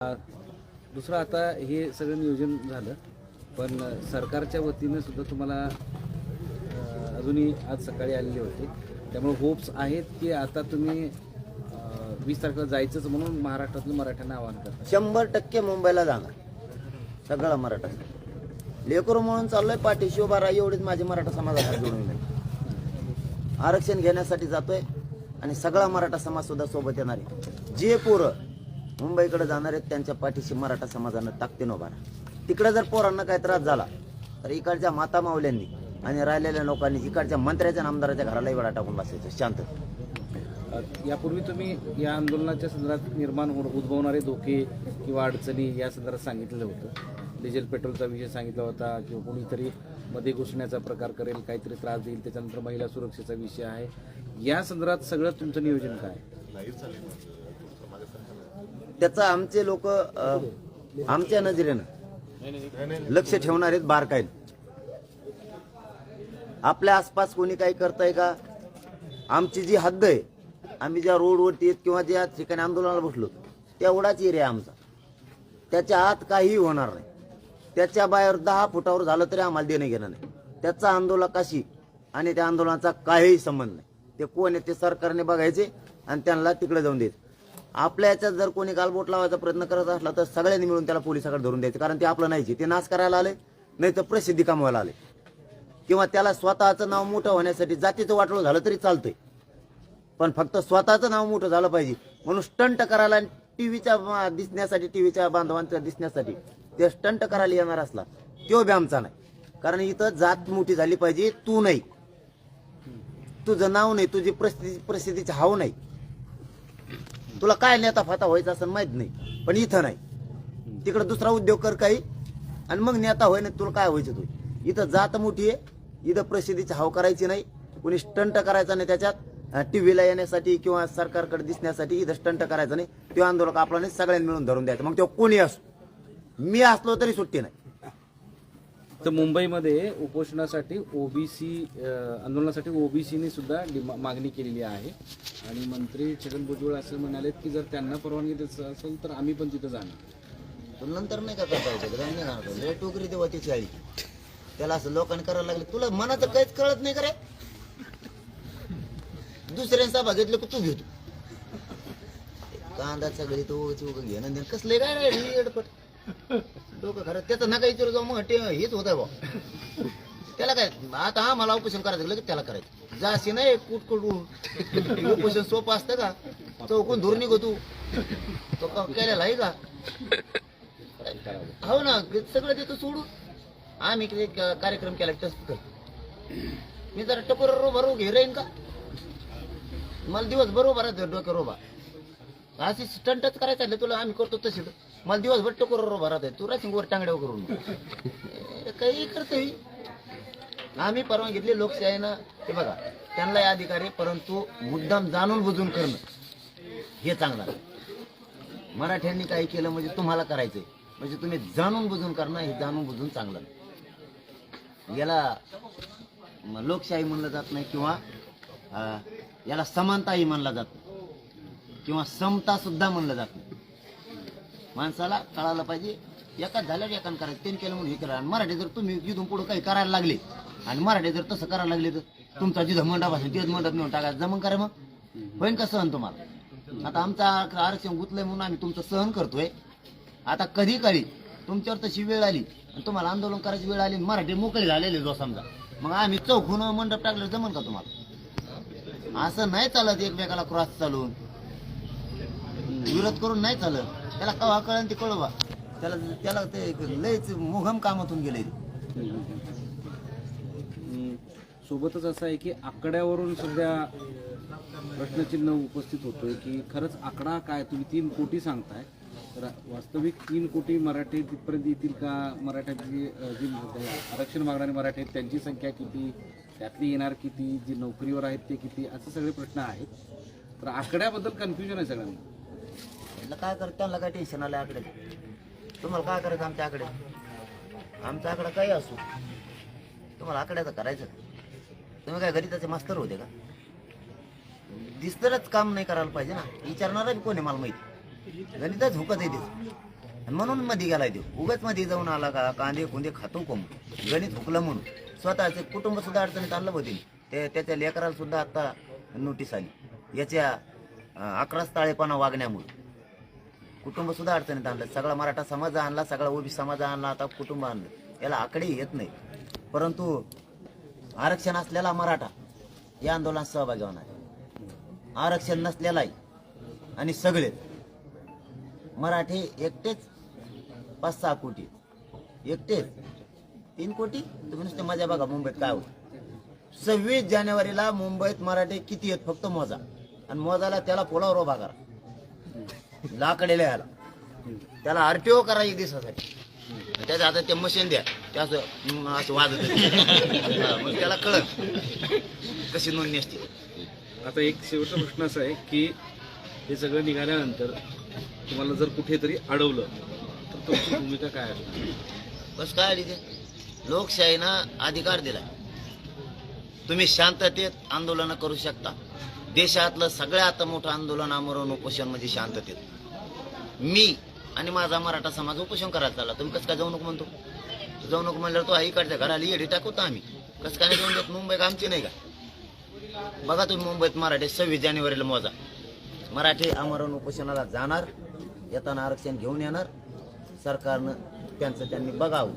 दुसरं आता हे सगळं नियोजन झालं पण सरकारच्या वतीनं सुद्धा तुम्हाला अजूनही आज सकाळी आलेले होते. त्यामुळे होप्स आहेत की आता तुम्ही वीस तारखेला जायचंच म्हणून महाराष्ट्रातलं मराठ्यांना आवाहन करता. शंभर टक्के मुंबईला जाणार. सगळा मराठा. लेकरू म्हणून चाललोय पाठीशी उभा राहा एवढीच माझी मराठा समाजात जोडून जाईल आरक्षण घेण्यासाठी जातोय आणि सगळा मराठा समाज सुद्धा सोबत येणार आहे. जे पोरं मुंबईकडे जाणार आहेत त्यांच्या पाठीशी मराठा समाजानं ताकदीनं उभारा राहा. तिकडे जर पोरांना काही त्रास झाला तर इकडच्या माता मावल्यांनी आणि राहिलेल्या लोकांनी इकडच्या मंत्र्याच्या आमदाराच्या घरालाही वेळा टाकून बसायचं. शांत. यापूर्वी तुम्ही या आंदोलनाच्या संदर्भात निर्माण होऊन उद्भवणारे धोके किंवा अडचणी या संदर्भात सांगितलेलं होतं. डिझेल पेट्रोलचा विषय सांगितला होता किंवा कोणीतरी मध्ये घुसण्याचा प्रकार करेल काहीतरी त्रास देईल त्याच्यानंतर महिला सुरक्षेचा विषय आहे. या संदर्भात सगळं तुमचं नियोजन काय? त्याचा आमचे लोक आमच्या नजरेनं लक्ष ठेवणार आहेत बारकाईन. आपल्या आसपास कोणी काही करताय का? आमची जी हद्द आहे आम्ही ज्या रोडवरती आहेत किंवा ज्या ठिकाणी आंदोलनाला बसलो तेवढाच एरिया आमचा. त्याच्या आत काहीही होणार नाही. त्याच्या बाहेर दहा फुटावर झालं तरी आम्हाला देणं घेणं नाही. त्याचा आंदोलकाशी आणि त्या आंदोलनाचा काहीही संबंध नाही. ते कोण आहे ते सरकारने बघायचे आणि त्यांना तिकडे जाऊन द्यायचं. आपल्या याच्यात जर कोणी गालबोट लावायचा प्रयत्न करत असला तर सगळ्यांनी मिळून त्याला पोलिसाकडे धरून द्यायचं. कारण ते आपलं नाहीचे ते नाश करायला आले नाही तर प्रसिद्धी कमवायला आले. किंवा त्याला स्वतःचं नाव मोठं होण्यासाठी जातीचं वाटलं झालं तरी चालतंय. पण फक्त स्वतःचं नाव मोठं झालं पाहिजे. म्हणून स्टंट करायला टीव्हीच्या दिसण्यासाठी टीव्हीच्या बांधवांच्या दिसण्यासाठी ते स्टंट करायला येणार असला तो बी आमचा नाही. कारण इथं जात मोठी झाली पाहिजे तू नाही. तुझं नाव नाही तुझी प्रसिद्धी प्रसिद्धीची हाव नाही. तुला काय नेता फाता व्हायचा असं माहीत नाही पण इथं नाही. तिकडे दुसरा उद्योग कर काही आणि मग नेता होय नाही तुला काय व्हायचं तू? इथं जात मोठी आहे इथं प्रसिद्धीची हाव करायची नाही कुणी स्टंट करायचा नाही त्याच्यात टीव्हीला येण्यासाठी किंवा सरकारकडे दिसण्यासाठी इथं स्टंट करायचं नाही तो आंदोलक आपला नाही सगळ्यांनी मिळून धरून द्यायचं. मग तो कोणी असो? मी असलो तरी सुट्टी नाही. तर मुंबईमध्ये उपोषणासाठी ओबीसी आंदोलनासाठी ओबीसीने सुद्धा डिमा- मागणी केलेली आहे. आणि मंत्री छगन भुजबळ असं म्हणालेत की जर त्यांना परवानगी द्यायचं असेल तर आम्ही पण तिथं जाणार. पण नंतर नाही का करता येतं? नाही टोकरी देवा त्याची आई. त्याला असं लोकांनी करायला लागले. तुला मनाचं काहीच कळत नाही करे दुसऱ्यांचा सभा घेतलं की तू घेतो? कांदा सगळी तो घेणं देणं कसले काय रेडपट डोकं खरं त्याचं नका विचारू जाऊ मग ते हेच होत आहे बा त्याला काय आता हा मला उपोषण करायचं लगेच त्याला करायचं. जाशी नाही कुट कुट उपोषण सोपं असतं का? चौकून धुर निघो तू. तो केलेला आहे का? हो ना सगळं देतो सोडून. आम्ही इकडे कार्यक्रम केला तसं कर. मी जरा टपोर रोबा रोग हे राहीन का? मला दिवस बरोबर आहे डोक्या रोबा अशी स्टंटच करायचं आहे तुला आम्ही करतो तसे मला दिवसभर टकोर भरत आहे. तू राहशील वर टांगड्या करून काही करते आम्ही परवानगी घेतली लोकशाहीनं ते बघा त्यांना अधिकारी परंतु मुद्दाम जाणून बुजून करणं हे चांगलं मराठ्यांनी काही केलं म्हणजे तुम्हाला करायचंय. म्हणजे तुम्ही जाणून बुजून करणं हे जाणून बुजून चांगलं नाही. याला लोकशाही म्हणलं जात नाही किंवा याला समानताही म्हणला जात नाही. किंवा समता सुद्धा म्हणलं जात नाही. माणसाला कळायला पाहिजे एकाच झाल्यावर एकान करायचं त्यांनी केलं म्हणून हे करा. आणि मराठी जर तुम्ही जिथून पुढे काही करायला लागले आणि मराठी जर तसं करायला लागले तर तुमचा जिथं मंडप असेल तिथं मंडप नेऊन टाकायचं जमन करा मग. होईन का सहन तुम्हाला? आता आमचं आरक्षण गुतलंय म्हणून आम्ही तुमचं सहन करतोय. आता कधी काळी तुमच्यावर तशी वेळ आली आणि तुम्हाला आंदोलन करायची वेळ आली आणि मराठी मोकळे झालेले जो समजा. मग आम्ही चौकून मंडप टाकलं जमन का तुम्हाला? असं नाही चालत एकमेकाला क्रॉस चालून. विरोध करून नाही चालत. त्याला कवा कळन ते कळवा. त्याला त्याला ते लयच मोघम कामातून गेले. सोबतच असं आहे की आकड्यावरून सध्या प्रश्नचिन्ह उपस्थित होतोय की खरंच आकडा काय? तुम्ही तीन कोटी सांगताय. तर वास्तविक तीन कोटी मराठी तिथपर्यंत येतील का? मराठ्याची जी आरक्षण मागणारे मराठी आहेत त्यांची संख्या किती? त्यातली येणार किती? जी नोकरीवर आहेत ते किती? असे सगळे प्रश्न आहेत. तर आकड्याबद्दल कन्फ्युजन आहे सगळ्यांना. त्याला काय करत त्यांना काय टेन्शन आलं आकडे? तुम्हाला काय करायचं आमच्या आकडे? आमचा आकडा काही असो. तुम्हाला आकड्याचं करायचं. तुम्ही काय घरी त्याचे मास्तर होते का? दिसतरच काम नाही करायला पाहिजे ना. विचारणारा कोण आहे मला माहिती? गणितच हुकत आहे ते. म्हणून मध्ये गेलाय देऊ उगाच मध्ये जाऊन आला का? कांदे कुंदे खातो कोण? गणित हुकलं म्हणून. स्वतःचे कुटुंब सुद्धा अडचणीत आणलं होते. ते त्याच्या लेकराला सुद्धा आता नोटीस आली. याच्या अकरा ताळेपणा वागण्यामुळे. कुटुंब सुद्धा अडचणीत आणलं. सगळा मराठा समाज आणला सगळा ओबी समाज आणला आता कुटुंब आणलं. याला आकडे येत नाही. परंतु आरक्षण असलेला मराठा या आंदोलनात सहभागी होणार आरक्षण नसलेलाही आणि सगळे मराठी एकटेच पाच सहा कोटी. एकटेच. तीन कोटी? तुम्ही नुसते मजा बघा मुंबईत काय होत. सव्वीस जानेवारीला मुंबईत मराठी किती आहेत? फक्त मोजा. आणि मोजाला त्याला पोलावर उभा करा. लाकडेला याला त्याला आरटीओ करा एक दिवसासाठी त्याच्या आता ते मशीन द्या. ते असं असं वाजत मग त्याला कळत कशी नोंदणी असते. आता एक शेवटचा प्रश्न असा आहे की हे सगळं निघाल्यानंतर तुम्हाला जर कुठेतरी अडवलं तर तुमची भूमिका काय असणार? बस काय आली ते? लोकशाहीनं अधिकार दिलाय. तुम्ही शांततेत आंदोलन करू शकता. देशातलं सगळ्यात मोठं आंदोलन आमरण उपोषण म्हणजे शांततेत. मी आणि माझा मराठा समाज उपोषण करायला चालला. तुम्ही कसं काय जाऊ नको म्हणतो? जाऊ नको म्हणल्यावर तो आईकडच्या घराला येडी टाकवतो आम्ही. कसं काय जाऊन देत? मुंबई का आमची नाही का? बघा तुम्ही मुंबईत मराठी सव्वीस जानेवारीला मोजा. मराठी आमरण उपोषणाला जाणार येताना आरक्षण घेऊन येणार सरकारनं त्यांचं त्यांनी बघावं.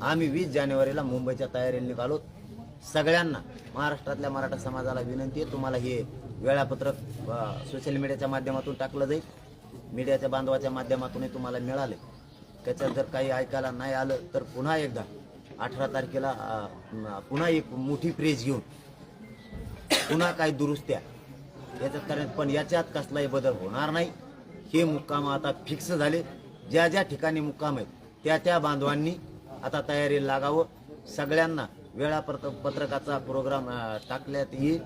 आम्ही वीस जानेवारीला मुंबईच्या तयारीला निघालो. सगळ्यांना महाराष्ट्रातल्या मराठा समाजाला विनंती आहे तुम्हाला हे वेळापत्रक सोशल मीडियाच्या माध्यमातून टाकलं जाईल. मीडियाच्या बांधवाच्या माध्यमातूनही तुम्हाला मिळाले. त्याच्यात जर काही ऐकायला नाही आलं तर पुन्हा एकदा अठरा तारखेला पुन्हा एक मोठी प्रेस घेऊन पुन्हा काही दुरुस्त्या. याच्यात कारण पण याच्यात कसलाही बदल होणार नाही. हे मुक्काम आता फिक्स झाले. ज्या ज्या ठिकाणी मुक्काम आहेत त्या त्या बांधवांनी आता तयारी लागावं. सगळ्यांना वेळापत्र पत्रकाचा प्रोग्राम टाकल्यात टाकण्यात येईल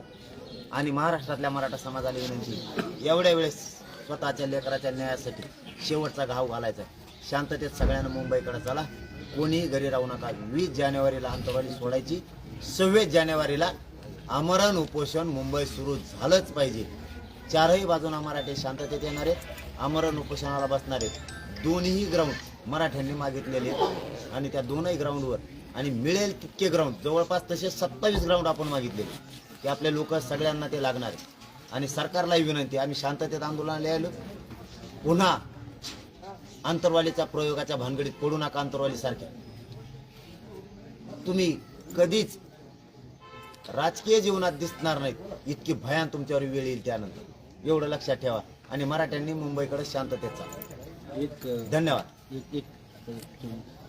आणि महाराष्ट्रातल्या मराठा समाजाला विनंती एवढ्या वेळेस स्वतःच्या लेकराच्या न्यायासाठी शेवटचा घाव घालायचा शांततेत सगळ्यांना मुंबईकडे चला. कोणीही घरी राहू नका. वीस जानेवारीला अंतवाली सोडायची. सव्वीस जानेवारीला आमरण उपोषण मुंबई सुरू झालंच पाहिजे. चारही बाजूना मराठी शांततेत येणार आहेत आमरण उपोषणाला बसणार. आहेत दोन्ही ग्राउंड मराठ्यांनी मागितलेले आहेत. आणि त्या दोनही ग्राउंडवर आणि मिळेल तितके ग्राउंड जवळपास तसे सत्तावीस ग्राउंड आपण मागितलेले. की आपले लोक सगळ्यांना ते लागणार आणि सरकारलाही विनंती आम्ही शांततेत आंदोलनाला आलो पुन्हा आंतरवालीच्या प्रयोगाच्या भानगडीत पडू नका आंतरवाली सारख्या तुम्ही कधीच राजकीय जीवनात दिसणार नाहीत. इतकी भयान तुमच्यावर वेळ येईल त्यानंतर. एवढं लक्षात ठेवा. आणि मराठ्यांनी मुंबईकडे शांततेत चाला एक धन्यवाद. एक एक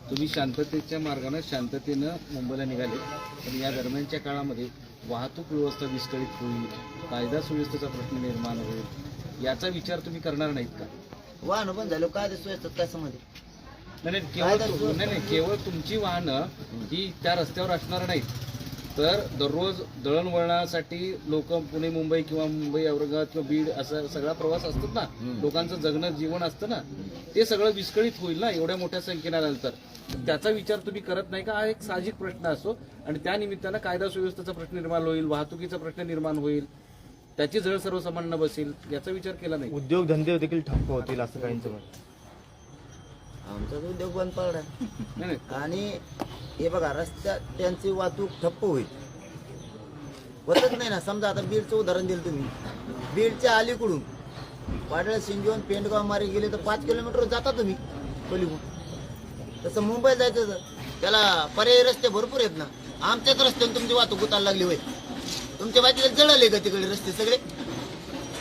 तुम्ही शांततेच्या मार्गाने शांततेनं मुंबईला निघाले पण या दरम्यानच्या काळामध्ये वाहतूक व्यवस्था विस्कळीत होईल कायदा सुव्यवस्थेचा प्रश्न निर्माण होईल याचा विचार तुम्ही करणार नाहीत का? वाहन बंद झालं काय ते सोयीचं काय समज नाही नाही केवळ नाही नाही केवळ तुमची वाहनं ही त्या रस्त्यावर असणार नाहीत. तर दररोज दळणवळणासाठी लोक पुणे मुंबई किंवा मुंबई औरंगाबाद किंवा बीड असा सगळा प्रवास असतात ना. लोकांचं जगणं जीवन असतं ना. ते सगळं विस्कळीत होईल ना एवढ्या मोठ्या संख्येने आल्यानंतर. तर त्याचा विचार तुम्ही करत नाही का? हा एक साहजिक प्रश्न असतो आणि त्या निमित्तानं कायदा सुव्यवस्थेचा प्रश्न निर्माण होईल वाहतुकीचा प्रश्न निर्माण होईल. त्याची जळ सर्वसामान्य बसेल याचा विचार केला नाही. उद्योगधंदे देखील ठप्प होतील असं काहींचं आमचा तो उद्योग बंद पडला आणि हे बघा रस्त्यात त्यांची वाहतूक ठप्प होईल. होतच नाही ना. समजा आता बीडचं उदाहरण दिलं तुम्ही. बीडच्या अलीकडून पाडळ सिंगीवन पेंडगाव मारे गेले तर पाच किलोमीटर जाता तुम्ही पलीकडून तसं मुंबईत जायचं तर त्याला पर्यायी रस्ते भरपूर आहेत ना. आमच्याच रस्त्याने तुमची वाहतूक उतारला लागली होय. तुमच्या बाजूला जळाले का तिकडे रस्ते सगळे?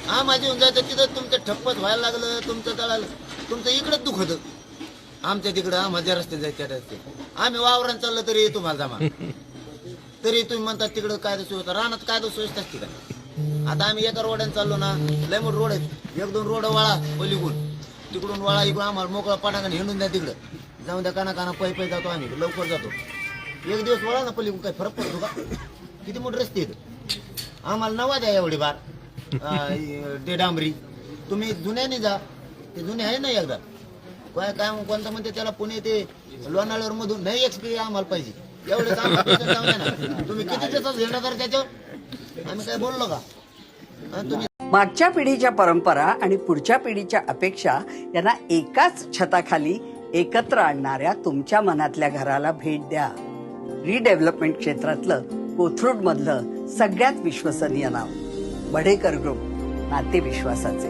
हा माझी येऊन जायचं तिथं तुमचं ठप्पच व्हायला लागलं तुमचं जळालं तुमचं इकडंच दुख होतं आमच्या तिकडं आम्हाला ज्या रस्ते जायच्या रस्ते. आम्ही वावरान चाललं तरी तुम्हाला जमा. तरी तुम्ही म्हणतात तिकडं कायदा सोय होता? रानात कायदा सोयीच असते का? आता आम्ही एका रोडाने चाललो ना लय मोठ रोड आहेत एक दोन रोड वळा पलीकडून. तिकडून वळा इकडून आम्हाला मोकळा पाटाकडे हिंडून द्या तिकडं. जाऊन द्या काना काना पै पै जातो आम्ही लवकर जातो. एक दिवस वळा ना पलीकडून काय फरक पडतो का? किती मोठे रस्ते आहेत? आम्हाला नवा द्या एवढी बार. डे ते डांबरी तुम्ही जुन्याने जा. ते जुने आहे ना एकदा? काय काय कोणतं म्हणते त्याला पुणे ते लोणावळ्यावर मधून? नाही एक्सपिरियन्स आम्हाला पाहिजे. एवढे तुम्ही किती दिवसात त्याच्यावर? आम्ही काय बोललो का? तुम्ही मागच्या पिढीच्या परंपरा आणि पुढच्या पिढीच्या अपेक्षा यांना एकाच छताखाली एकत्र आणणाऱ्या तुमच्या मनातल्या घराला भेट द्या. रिडेव्हलपमेंट क्षेत्रातलं कोथरूड मधलं सगळ्यात विश्वसनीय नाव बढेकर ग्रुप नाते विश्वासाचे